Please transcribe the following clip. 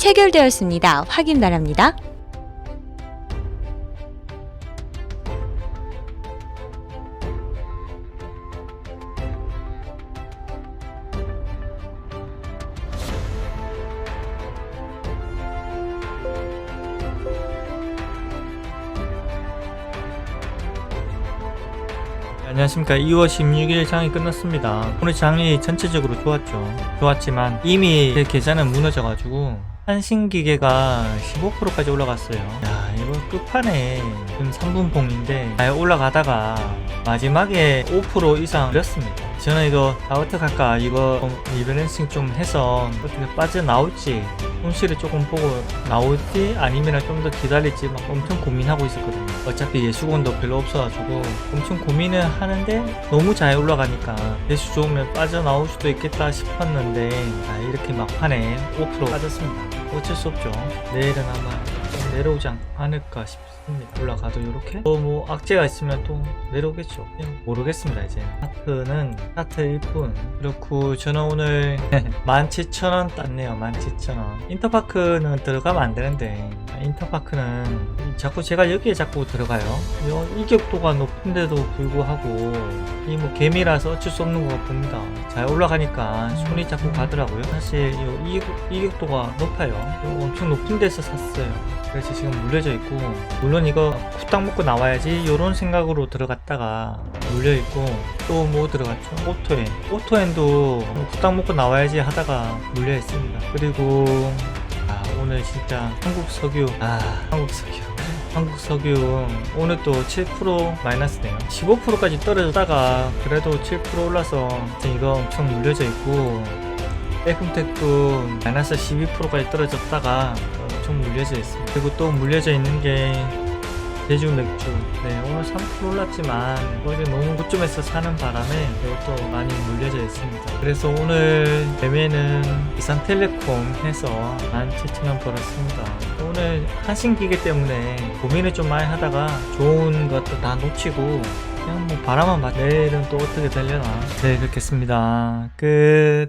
체결되었습니다. 확인 바랍니다. 안녕하십니까 2월 16일 장이 끝났습니다 오늘 장이 전체적으로 좋았죠 좋았지만 이미 제 계좌는 무너져가지고 한신기계가 15%까지 올라갔어요. 야 이거 끝판에 지금 3분봉인데 잘 올라가다가 마지막에 5% 이상 올렸습니다. 저는 이거 아 어떡할까 이거 좀 리밸런싱 좀 해서 어떻게 빠져나올지 손실을 조금 보고 나올지 아니면 좀 더 기다릴지 막 엄청 고민하고 있었거든요. 어차피 예수건도 별로 없어가지고 엄청 고민을 하는데 너무 잘 올라가니까 예수 좋으면 빠져나올 수도 있겠다 싶었는데 아, 이렇게 막판에 5% 빠졌습니다. 어쩔 수 없죠. 내일은 아마 좀 내려오지 않- 않을까 싶습니다. 올라가도 이렇게? 또뭐 악재가 있으면 또 내려오겠죠. 모르겠습니다 이제. 차트는 차트 1분 그렇고 저는 오늘 17,000원 땄네요 17,000원. 인터파크는 들어가면 안 되는데 인터파크는 자꾸 제가 여기에 자꾸 들어가요. 요 이격도가 높은데도 불구하고 이 뭐 개미라서 어쩔 수 없는 것 봅니다. 잘 올라가니까 손이 자꾸 가더라고요. 사실 요 이격, 이격도가 높아요. 요 엄청 높은 데서 샀어요. 그래서 지금 물려져 있고 물론 이거 후딱 먹고 나와야지 요런 생각으로 들어갔다가 물려 있고 또 뭐 들어갔죠? 오토엔. 오토엔도 후딱 먹고 나와야지 하다가 물려 있습니다. 그리고 아 오늘 진짜 한국 석유. 아 한국 석유. 한국 석유. 오늘 또 7% 마이너스네요. 15%까지 떨어졌다가 그래도 7% 올라서 이거 엄청 물려져 있고 에컴텍도 마이너스 12%까지 떨어졌다가 엄청 물려져 있습니다. 그리고 또 물려져 있는 게 제주 맥주 네 오늘 3% 올랐지만 어제 너무 고점에서 사는 바람에 이것도 많이 물려져 있습니다. 그래서 오늘 매매는 이산텔레콤 해서 17,000원 벌었습니다. 오늘 한신기계 때문에 고민을 좀 많이 하다가 좋은 것도 다 놓치고 그냥 뭐 바람만 맞 내일은 또 어떻게 되려나. 네 그렇겠습니다. 끝